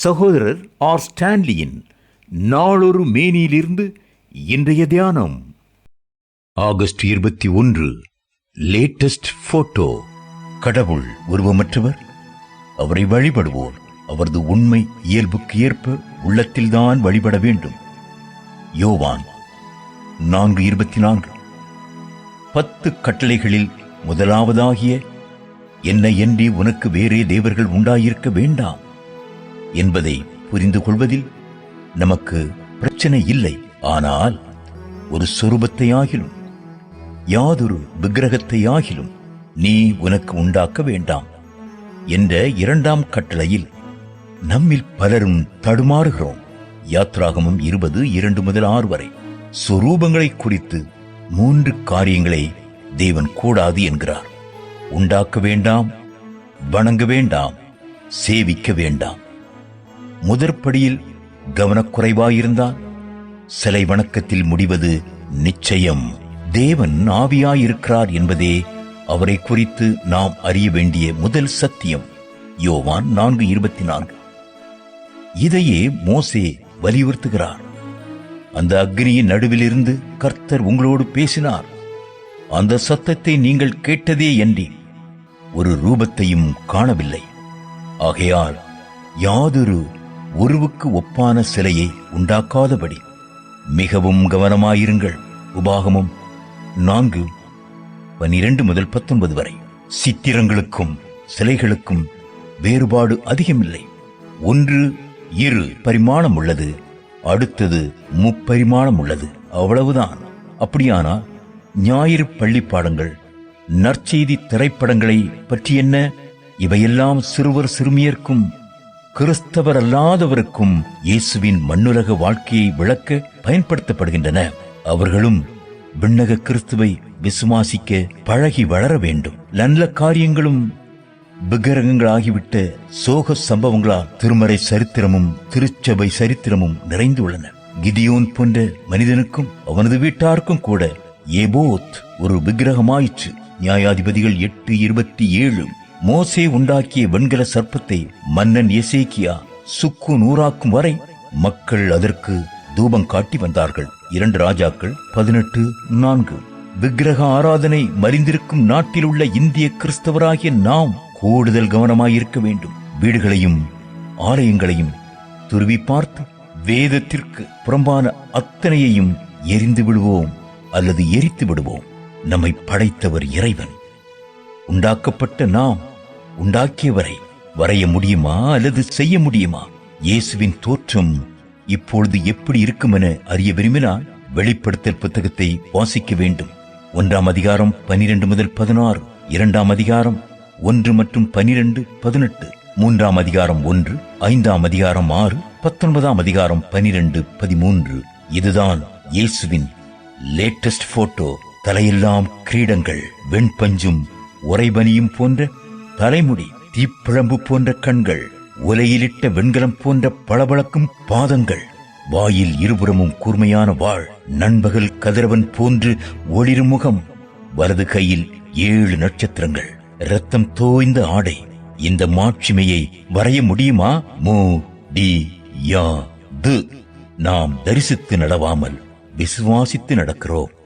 சகோதரர் ஆர் ஸ்டான்லியின் நாளொரு மேனியிலிருந்து இன்றைய தியானம். ஆகஸ்ட் இருபத்தி ஒன்று லேட்டஸ்ட் போட்டோ கடவுள் உருவமற்றவர் அவரை வழிபடுவோர் அவரது உண்மை இயல்புக்கு ஏற்ப உள்ளத்தில்தான் வழிபட வேண்டும். யோவான் நான்கு இருபத்தி நான்கு. பத்து கட்டளைகளில் முதலாவதாகிய என்னை என்றே உனக்கு வேறே தேவர்கள் உண்டாயிருக்க வேண்டாம். என்பதை புரிந்து கொள்வதில் நமக்கு பிரச்சனை இல்லை. ஆனால் ஒரு சொரூபத்தை ஆகிலும் யாதொரு விக்கிரகத்தை ஆகிலும் நீ உனக்கு உண்டாக்க வேண்டாம் என்ற இரண்டாம் கட்டளையில் நம்மில் பலரும் தடுமாறுகிறோம். யாத்ராகமும் இருபது இரண்டு முதல் ஆறு வரை. சொரூபங்களை குறித்து மூன்று காரியங்களை தேவன் கூடாது என்கிறார். உண்டாக்க வேண்டாம் வணங்க வேண்டாம் சேவிக்க வேண்டாம். முதற்படியில் கவனக்குறைவாயிருந்தால் சிலை வணக்கத்தில் முடிவது நிச்சயம். தேவன் ஆவியாயிருக்கிறார் என்பதே அவரை குறித்து நாம் அறிய வேண்டிய முதல் சத்தியம். யோவான் நான்கு இருபத்தி நான்கு இதையே மோசே வலியுறுத்துகிறார். அந்த அக்னியின் நடுவிலிருந்து கர்த்தர் உங்களோடு பேசினார். அந்த சத்தத்தை நீங்கள் கேட்டதே என்றி ஒரு ரூபத்தையும் காணவில்லை. ஆகையால் யாதொரு உருவுக்கு ஒப்பான சிலையை உண்டாக்காதபடி மிகவும் கவனமாயிருங்கள். உபாகமும் நான்கு பன்னிரண்டு முதல் பத்தொன்பது வரை. சித்திரங்களுக்கும் சிலைகளுக்கும் வேறுபாடு அதிகமில்லை. ஒன்று இரு பரிமாணம் உள்ளது அடுத்தது முப்பரிமாணம் உள்ளது அவ்வளவுதான். அப்படியானால் ஞாயிறு பள்ளி பாடங்கள் நற்செய்தி திரைப்படங்களை பற்றி என்ன? இவையெல்லாம் சிறுவர் சிறுமியர்க்கும் கிறிஸ்தவர் அல்லாதவருக்கும் இயேசுவின் மண்ணுலக வாழ்க்கையை விளக்க பயன்படுத்தப்படுகின்றன. அவர்களும் விண்ணக கிறிஸ்துவை விசுவாசிக்க பழகி வளர வேண்டும். நல்ல காரியங்களும் விக்கிரகங்களாகிவிட்ட சோக சம்பவங்களால் திருமறை சரித்திரமும் திருச்சபை சரித்திரமும் நிறைந்துள்ளன கிதியோன் போன்ற மனிதனுக்கும் அவனது வீட்டாருக்கும் கூட ஏபோத் ஒரு விக்கிரகமாயிற்று. நியாயாதிபதிகள் எட்டு இருபத்தி ஏழு. மோசே உண்டாக்கிய வெண்கல சர்ப்பத்தை மன்னன் எசேக்கியா சுக்கு நூறாக்கும் வரை மக்கள் அதற்கு தூபம் காட்டி வந்தார்கள். இரண்டு ராஜாக்கள் பதினெட்டு நான்கு. விக்கிரக ஆராதனை மறிந்திருக்கும் நாட்டில் உள்ள இந்திய கிறிஸ்தவராகிய நாம் கூடுதல் கவனமாயிருக்க வேண்டும். வீடுகளையும் ஆலயங்களையும் துருவி பார்த்து வேதத்திற்கு புறம்பான அத்தனையையும் எரிந்து விடுவோம் அல்லது எரித்து விடுவோம். நம்மை படைத்தவர் இறைவன். உண்டாக்கப்பட்ட நாம் உண்டாக்கியவரை வரைய முடியுமா அல்லது செய்ய முடியுமா? இயேசுவின் தோற்றம் இப்பொழுது எப்படி இருக்கும் என அறிய விரும்பினால் வெளிப்படுத்தல் புத்தகத்தை வாசிக்க வேண்டும். ஒன்றாம் அதிகாரம் பனிரெண்டு முதல் பதினாறு இரண்டாம் அதிகாரம் ஒன்று மற்றும் பனிரெண்டு பதினெட்டு மூன்றாம் அதிகாரம் ஒன்று ஐந்தாம் அதிகாரம் ஆறு பத்தொன்பதாம் அதிகாரம் பனிரெண்டு பதிமூன்று. இதுதான் இயேசுவின் லேட்டஸ்ட் போட்டோ தலையெல்லாம் கிரீடங்கள் வெண்பஞ்சும் உறைபனியும் போன்ற தலைமுடி தீப்பிழம்பு போன்ற கண்கள் உலையிலிட்ட வெண்கலம் போன்ற பளபளக்கும் பாதங்கள் வாயில் இருபுறமும் கூர்மையான வாள் நண்பகல் கதிரவன் போன்று ஒளிருமுகம் வலது கையில் ஏழு நட்சத்திரங்கள் ரத்தம் தோய்ந்த ஆடை இந்த மாட்சிமையை வரைய முடியுமா? மு டி யா து. நாம் தரிசித்து நடவாமல் விசுவாசித்து நடக்கிறோம்.